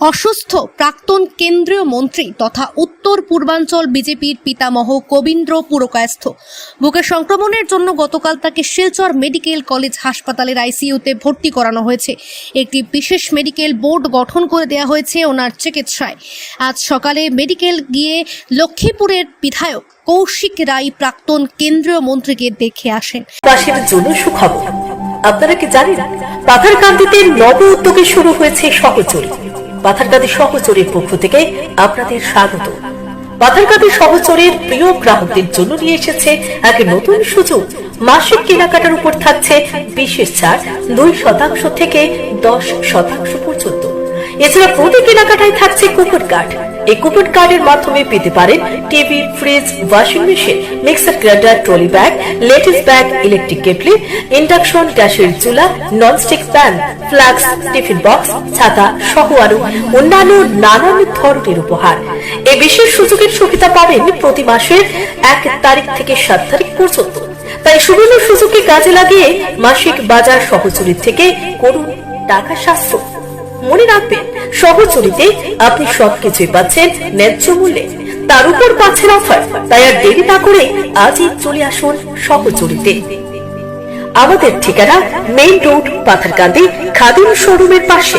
অসুস্থ প্রাক্তন কেন্দ্রীয় মন্ত্রী তথা উত্তর পূর্বাঞ্চল বিজেপির পিতামহ কবীন্দ্র পুরকায়স্থ। বুকে সংক্রমণের জন্য গতকাল তাকে শিলচর মেডিকেল কলেজ হাসপাতালের আইসিইউতে ভর্তি করানো হয়েছে। একটি বিশেষ মেডিকেল বোর্ড গঠন করে দেওয়া হয়েছে ওনার চিকিৎসায়। আজ সকালে মেডিকেল গিয়ে লক্ষ্মীপুরের বিধায়ক কৌশিক রায় প্রাক্তন কেন্দ্রীয় মন্ত্রীকে দেখে আসেন। আপনারা কি জানেন পাথারকান্দিতে নব উদ্যোগে শুরু হয়েছে সহচরী পাথারকান্দি সহচরীর পক্ষ থেকে আপনাদের স্বাগত। পাথারকান্দি সহচরীর প্রিয় গ্রাহকদের জন্য নিয়ে এসেছে এক নতুন সুযোগ। মাসিক কেনাকাটার উপর থাকছে বিশেষ ছাড় দুই শতাংশ থেকে দশ শতাংশ পর্যন্ত। এছাড়া প্রতি কেনাকাটায় থাকছে কুপন কার্ড। এই কুপন কার্ডের মাধ্যমে পেতে পারেন TV, fridge, washing machine, mixer, grinder, trolley bag, ladies bag, electric kettle, induction, গ্যাসের চুলা, nonstick pan, flask, tiffin box, ছাতা সহ আরও অন্যান্য নানান ধরনের উপহার। এই বিশেষ সুযোগের সুবিধা পাবেন প্রতি মাসের এক তারিখ থেকে সাত তারিখ পর্যন্ত। তাই সুবর্ণ সুযোগকে কাজে লাগিয়ে মাসিক বাজার সহচরী থেকে করুন টাকা সাশ্রয়। মনে রাখবেন সহচরিতে আপনি সবকিছুই পাচ্ছেন ন্যায্য মূল্যে। তার উপর পাচ্ছেন অফার, তাই আর দেরি না করে আজই চলে আসুন সহচরিতে আমাদের ঠিকানা মেইন রোড, পাথারকান্দি, খাদিম শোরুমের পাশে।